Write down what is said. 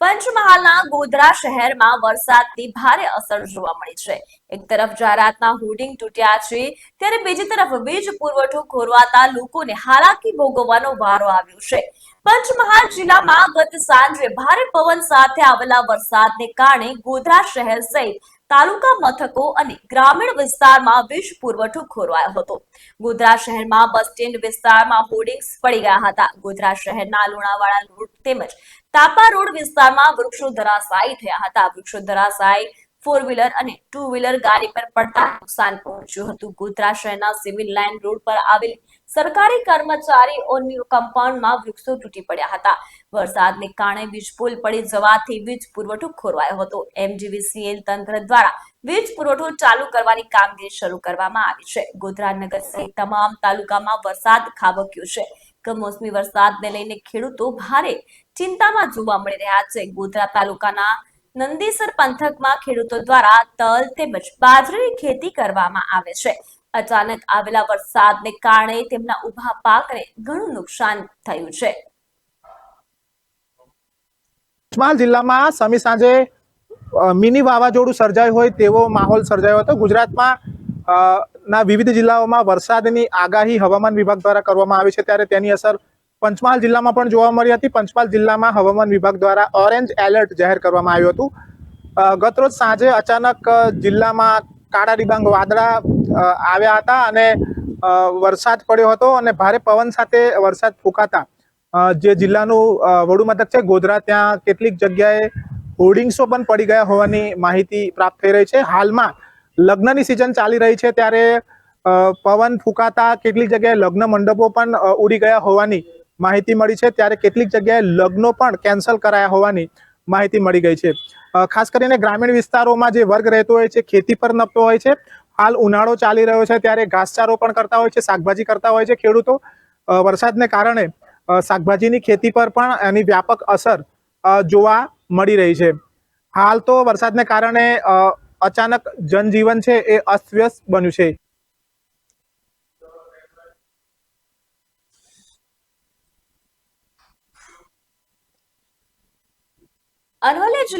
પંચમહાલના ગોધરા શહેરમાં વરસાદની ભારે અસર જોવા મળી છે. એક તરફ જાહેરાતના હોર્ડિંગ તૂટ્યા છે, ત્યારે બીજી તરફ વીજ પુરવઠો ખોરવાતા લોકોને હાલાકી ભોગવવાનો વારો આવ્યો છે. પંચમહાલ જિલ્લામાં ગત સાંજે ભારે પવન સાથે આવેલા વરસાદને કારણે ગોધરા શહેર સહિત તાલુકા મથકો અને ગ્રામીણ વિસ્તારમાં વીજ પુરવઠો ખોરવાયો હતો. ગોધરા શહેરમાં બસ સ્ટેન્ડ વિસ્તારમાં હોર્ડિંગ્સ પડી ગયા હતા. ગોધરા શહેરના લુણાવાડા રોડ તેમજ તાપા રોડ વિસ્તારમાં વૃક્ષો ધરાશાયી થયા હતા. વૃક્ષો ધરાશાયી ફોર વ્હીલર અને ટુ વ્હીલર ગાડી પર પડતા નુકસાન પહોંચ્યું હતું. ગોધરા શહેરના સિવિલ લાઇન રોડ પર આવેલ સરકારી કર્મચારીઓની કમ્પાઉન્ડમાં વૃક્ષો તૂટી પડ્યા હતા. વરસાદને કારણે વીજ પુલ પડી જવાથી વીજ પુરવઠો ખોરવાયો હતો. એમજીવીસીએલ તંત્ર દ્વારા વીજ પુરવઠો ચાલુ કરવાની કામગીરી શરૂ કરવામાં આવી છે. ગોધરા નગર સહિત તમામ તાલુકામાં વરસાદ ખાબક્યો છે. કમોસમી વરસાદને લઈને ખેડૂતો ભારે ચિંતામાં જોવા મળી રહ્યા છે. ગોધરા તાલુકાના નંદીસર પંથકમાં ખેડૂતો દ્વારા તલ તેમજ બાજરીની ખેતી કરવામાં આવે છે. અચાનક આવેલા વરસાદને કારણે તેમના ઊભા પાકને ઘણું નુકસાન થયું છે. પંચમહાલ જિલ્લામાં સમી સાંજે મિની વાવાઝોડું સર્જાયું હોય તેવો માહોલ સર્જાયો હતો. ગુજરાતમાં ના વિવિધ જિલ્લાઓમાં વરસાદની આગાહી હવામાન વિભાગ દ્વારા કરવામાં આવી છે. ત્યારે તેની અસર પંચમહાલ જિલ્લામાં પણ જોવા મળી હતી. પંચમહાલ જિલ્લામાં હવામાન વિભાગ દ્વારા ઓરેન્જ એલર્ટ જાહેર કરવામાં આવ્યું હતું. ગતરોજ સાંજે અચાનક જિલ્લામાં કાળા ડિબાંગ વાદળા આવ્યા હતા અને વરસાદ પડ્યો હતો અને ભારે પવન સાથે વરસાદ ફૂંકાતા. જે જિલ્લાનું વડુ મથક છે, ગોધરા, ત્યાં કેટલીક જગ્યાએ હોર્ડિંગ્સો પણ પડી ગયા હોવાની માહિતી પ્રાપ્ત થઈ રહી છે. હાલમાં લગ્નની સિઝન ચાલી રહી છે ત્યારે પવન ફૂંકાતા કેટલીક જગ્યાએ લગ્ન મંડપો પણ ઉડી ગયા હોવાની માહિતી મળી છે ત્યારે કેટલીક જગ્યાએ લગ્નો પણ કેન્સલ કરાયા હોવાની માહિતી મળી ગઈ છે. ખાસ કરીને ગ્રામીણ વિસ્તારોમાં જે વર્ગ રહેતો હોય છે, ખેતી પર નપતો હોય છે, હાલ ઉનાળો ચાલી રહ્યો છે ત્યારે ઘાસચારો પણ કરતા હોય છે, શાકભાજી કરતા હોય છે ખેડૂતો. વરસાદને કારણે શાકભાજીની ખેતી પર પણ એની વ્યાપક અસર જોવા મળી રહી છે. હાલ તો વરસાદને કારણે અચાનક જનજીવન છે એ અસ્તવ્યસ્ત બન્યું છે. અરવલ્લી